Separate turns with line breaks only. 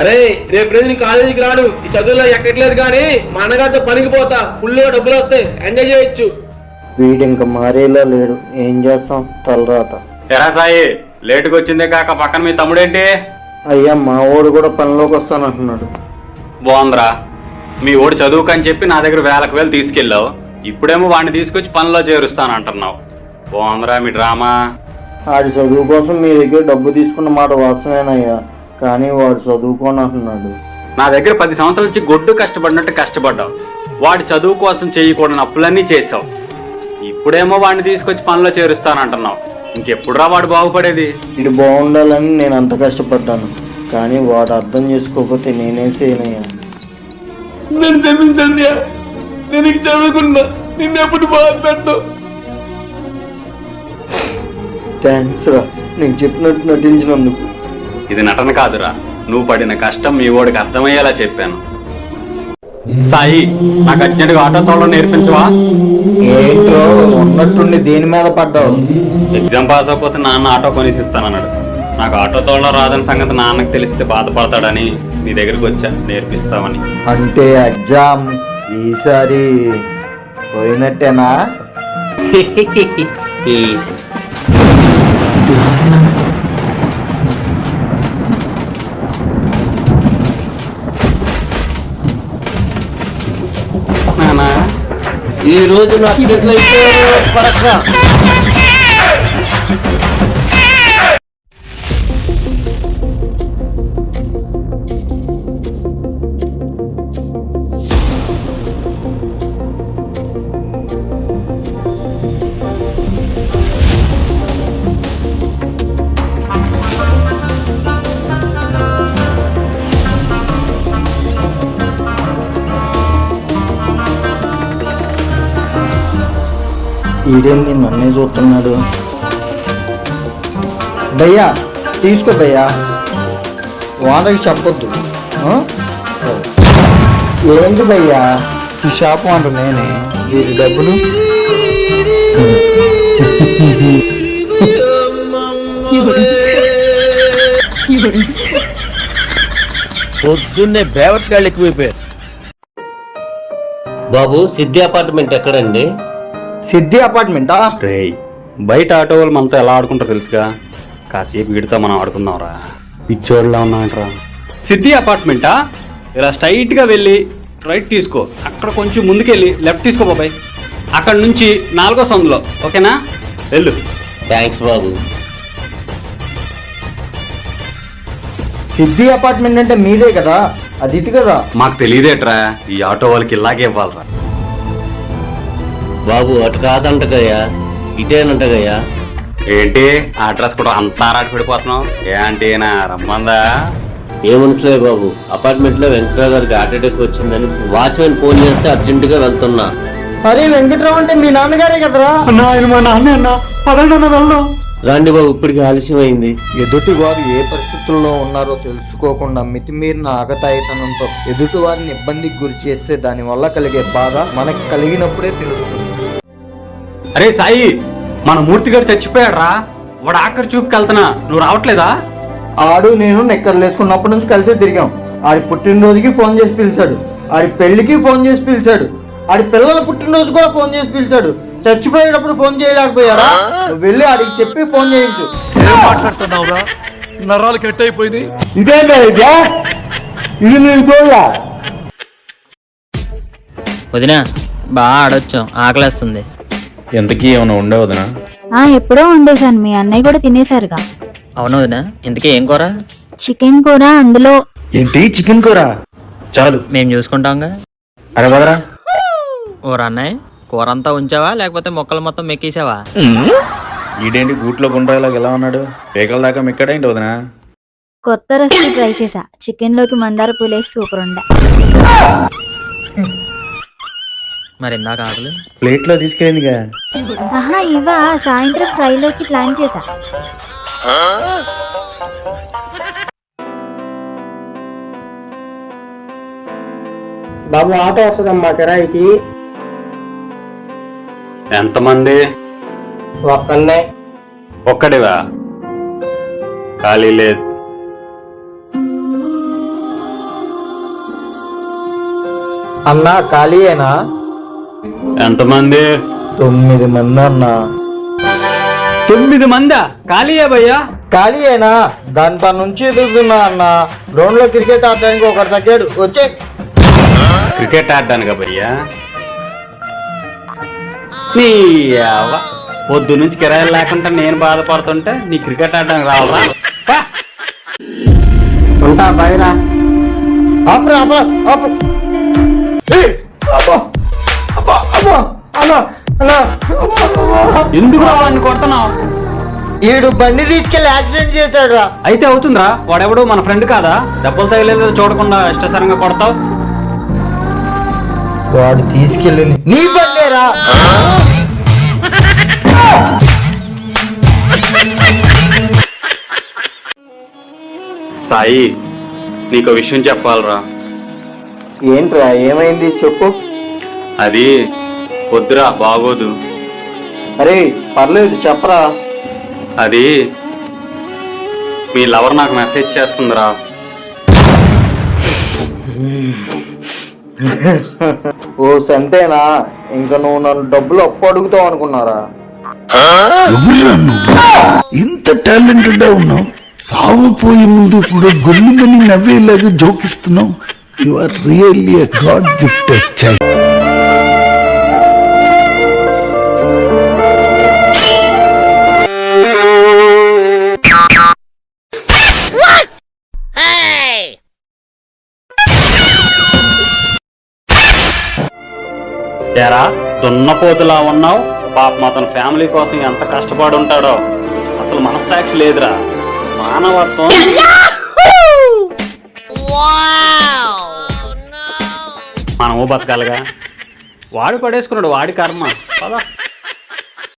అరే రేపు రోజు నేను కాలేజీకి రాను. ఈ చదువులో ఎక్కట్లేదు కానీ మా అన్నగారితో పనికి పోతా. ఫుల్గా డబ్బులు వస్తాయి. ఎంజాయ్ చేయొచ్చు.
వీడు ఇంకా మారేలా లేడు. ఏం చేస్తాం? తలరాత.
ఎరా సాయి లేటుగా వచ్చిందే కాక పక్కన మీ తమ్ముడేంటి?
అయ్యా మా వాడు కూడా పనిలోకి వస్తానంటున్నాడు.
బాగుందిరా. మీ ఓడి చదువుకని చెప్పి నా దగ్గర వేలకు వేలు తీసుకెళ్ళావు. ఇప్పుడేమో వాడిని తీసుకొచ్చి పనిలో చేరుస్తాను అంటున్నావు బాగుందిరా మీ డ్రామా.
ఆడి చదువు కోసం మీ దగ్గర డబ్బు తీసుకున్న మాట వాస్తవేనయ్యా. కానీ వాడు చదువుకోని అంటున్నాడు
నా దగ్గర పది సంవత్సరాల నుంచి గొడ్డు కష్టపడినట్టు కష్టపడ్డావు. వాడి చదువు కోసం చేయకూడని అప్పులన్నీ చేసావు ఇప్పుడేమో వాడిని తీసుకొచ్చి పనిలో చేరుస్తానంటున్నావు. ఇంకెప్పుడురా వాడు బాగుపడేది?
ఇది బాగుండాలని నేను అంత కష్టపడ్డాను. కానీ వాడు అర్థం చేసుకోకపోతే నేనేం చేయనయ్యా?
నన్ను క్షమించండి నేను ఇక చదువుకున్నా నిన్ను ఎప్పుడు బాధ పెట్టు
థ్యాంక్స్ రా. నీకు చెప్పినట్టు నటించినందుకు.
ఇది నటన కాదురా. నువ్వు పడిన కష్టం మీ ఓడికి అర్థమయ్యేలా చెప్పాను. సాయి నాకు అర్జెంటుగా ఆటో తోడలో నేర్పించవా?
ఏంట్రో ఉన్నట్టుండి దేని మీద పడ్డావు.
ఎగ్జామ్ పాస్ అయిపోతే నాన్న ఆటో కొనిసిస్తానన్నాడు. నాకు ఆటో తోడలో రాదని సంగతి నాన్నకు తెలిస్తే బాధపడతాడని నీ దగ్గరికి వచ్చా నేర్పిస్తామని.
అంటే ఎగ్జామ్ ఈసారి పోయినట్టేనా?
నానా?
ఈ రోజు నచ్చినట్లయితే పడక
ఈడేంది నన్నే చూస్తున్నాడు? భయ్యా తీసుకో భయ్యా. వాళ్ళకి చెప్పొద్దు. ఏంటి భయ్యా? ఈ షాప్ అంట నేనే. వీటి డబ్బులు?
పొద్దున్నే బేవర్స్ గాళ్ళు ఎక్కువైపోయారు.
బాబు సిద్ధి అపార్ట్మెంట్ ఎక్కడండి?
సిద్ధి అపార్ట్మెంటా?
రేయ్ బయట ఆటో వాళ్ళు మనతో ఎలా ఆడుకుంటారో తెలుసుగా. కాసేపు వీడితో మనం ఆడుకుందాంరా. పిచ్చోడ్లా ఉన్నామంటరా సిద్ధి అపార్ట్మెంటా? ఇలా స్ట్రైట్గా వెళ్ళి రైట్ తీసుకో. అక్కడ కొంచెం ముందుకెళ్ళి లెఫ్ట్ తీసుకో బాబాయ్. అక్కడ నుంచి నాలుగో సందులో ఓకేనా? వెళ్ళు.
థ్యాంక్స్ బాబు.
సిద్ధి అపార్ట్మెంట్ అంటే మీదే కదా? అది ఇటు కదా?
మాకు తెలియదేట్రా ఈ ఆటో వాళ్ళకి ఇలాగే ఇవ్వాలరా.
బాబు అటు కాదంటగయ్యా. ఇటేనంటగయ్యా.
ఏంటి? ఆ అడ్రస్ కూడా అంతా ఆరాట పడిపోతున్నావు ఏ అంటే నా రమ్మందా?
ఏ మనసులే బాబు అపార్ట్మెంట్లో వెంకటరావు గారికి హార్ట్ అటాక్ వచ్చిందని వాచ్మెన్ ఫోన్ చేస్తే అర్జెంట్గా వెళ్తున్నా.
అరే వెంకట్రావు అంటే మీ నాన్నగారే కదరా?
ఆయన మా నాన్న అన్న. పదండి అన్న వెళ్దాం.
రాండి బాబు ఇప్పటికి ఆలస్యం అయింది
ఎదుటి వారు ఏ పరిస్థితుల్లో ఉన్నారో తెలుసుకోకుండా మితిమీరిన ఆగతాయితనంతో ఎదుటి వారిని ఇబ్బందికి గురి చేస్తే దాని వల్ల కలిగే బాధ మనకు కలిగినప్పుడే తెలుస్తుంది.
అరే సాయి మన మూర్తి గారు చచ్చిపోయాడు రా వాడు ఆఖరి చూపుకెళ్తున్నా. నువ్వు రావట్లేదా?
ఆడు నేను నెక్కర్లేసుకున్నప్పటి నుంచి కలిసే తిరిగాం. ఆడి పుట్టినరోజుకి ఫోన్ చేసి పిలిచాడు. ఆడి పెళ్ళికి ఫోన్ చేసి పిలిచాడు. ఆడి పిల్లల పుట్టినరోజు కూడా ఫోన్ చేసి పిలిచాడు. చచ్చిపోయేటప్పుడు ఫోన్ చేయలేకపోయాడా? నువ్వు వెళ్ళి ఆడికి చెప్పి ఫోన్ చేయించు.
మాట్లాడుతున్నావురా నరాలు కట్ అయిపోయింది
వదినా బాగా ఆడొచ్చాం. ఆకలేస్తుంది.
ఎంతకీ ఏమైనా ఉండవదనా
ఆ ఎప్పుడో వండేశాను. మీ అన్నయ్య కూడా తినేశారుగా.
అవును వదినా. ఇంతకీ ఏం కూర?
చికెన్ కూర అందులో.
ఏంటి? చికెన్ కూర? చాలు.
మేము చూసుకుంటాంగా.
అరే వదరా.
ఓ అన్నయ్య కూర అంతా ఉంచావా? లేకపోతే మొక్కలు మొత్తం మెక్కేసావా?
ఈడేంటి గూట్లో గుండ్రాయిలాగా ఎలా ఉన్నాడు? పేకల దాకా మిక్కడేంటి వదనా?
కొత్త రెసిపీ ట్రై చేశా. చికెన్లోకి మందార పూలేసి సూపర్ ఉండే.
మరి ఇందాక ఆకలి?
ప్లేట్లో తీసుకెళ్ళిందిగా.
ఆహా ఇవా సాయంత్రం ఫ్రైలోకి ప్లాన్ చేశా.
బాబు ఆటో వస్తుందమ్మా కిరాయికి.
ఎంతమంది?
ఒక్కనే
ఒక్కడివా? ఖాళీ లేదు.
అన్నా ఖాళీయేనా?
ఎంతమంది?
తొమ్మిది మంది అన్నా.
తొమ్మిది మందా? ఖాళీయా భయ్యా?
ఖాళీయేనా గంట నుంచి ఎదుగుతున్నా అన్న. గ్రౌండ్లో క్రికెట్ ఆడడానికి ఒకటి తగ్గాడు. వచ్చే.
క్రికెట్ ఆడడానికా భయ్యా? నీ. పొద్దు నుంచి కిరాయిలు లేకుండా నేను బాధపడుతుంటే నీ క్రికెట్ ఆడడానికి రావాలా.
ఉంటా బయరా ఆపరా ఆపరా ఆపు అబ్బా,
ఎందుకు వాడిని కొడుతున్నావు?
ఈడు బండి తీసుకెళ్ళి యాక్సిడెంట్ చేశాడు రా
అయితే అవుతుందిరా వాడెవడు మన ఫ్రెండ్ కాదా? దెబ్బలు తగిలేదో చూడకుండా ఇష్టసరంగా కొడతావు.
వాడు తీసుకెళ్ళింది. నీ బండేరా.
సాయి నీకు విషయం చెప్పాలరా.
ఏంట్రా ఏమైంది? చెప్పు.
అది వద్దురా బాగోదు.
అరే పర్లేదు చెప్పరా.
అది మీ లవర్ నాకు మెసేజ్ చేస్తుందిరా.
ఓ సంతేనా? ఇంకా నువ్వు నన్ను డబ్బులు అప్పు అడుగుతావు అనుకున్నారా?
ఇంత టాలెంటెడ్ ఉన్నావు. సావు పోయే ముందు కూడా గొల్లుమని నవ్వేలాగా జోకిస్తున్నావు. You are really god gifted child
ఎరా దున్నపోతులా ఉన్నావు? పాపం అతని ఫ్యామిలీ కోసం ఎంత కష్టపడి ఉంటాడో అసలు మనస్సాక్షి లేదురా. మానవత్వం. మనము బతకాలిగా. వాడు పడేసుకున్నాడు వాడి కర్మ. పద.